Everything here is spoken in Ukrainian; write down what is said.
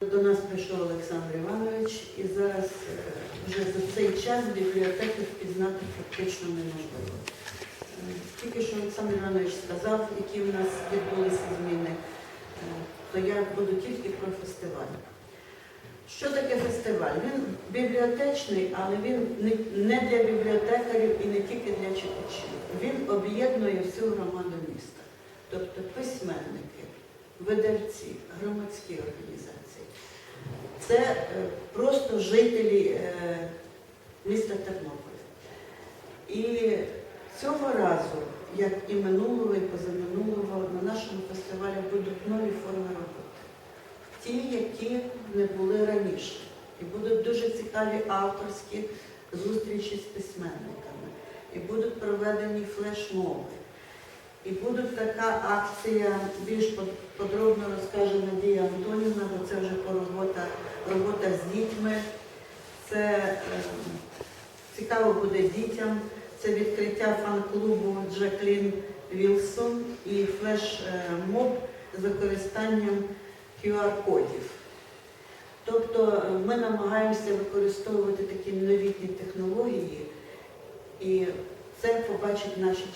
До нас прийшов Олександр Іванович, і зараз е, вже за цей час бібліотеки впізнати фактично неможливо. Е, Тільки що Олександр Іванович сказав, які в нас відбулися зміни, е, то я буду тільки про фестиваль. Що таке фестиваль? Він бібліотечний, але він не- не для бібліотекарів і не тільки для читачів. Він об'єднує всю громаду міста, тобто письменники, видавці, громадські організації. Це е, просто жителі е, міста Тернополя. І цього разу, як і минулого, і позаминулого, на нашому фестивалі будуть нові форми роботи. Ті, які не були раніше. І будуть дуже цікаві авторські зустрічі з письменниками. І будуть проведені флешмоби. І буде така акція, більш подробно розкаже Надія Антонівна, бо це вже робота, робота з дітьми. Це е, цікаво буде дітям. Це відкриття фан-клубу Джаклін Вілсон і флеш-моб з використанням QR-кодів. Тобто е, ми намагаємося використовувати такі новітні технології, і це побачать наші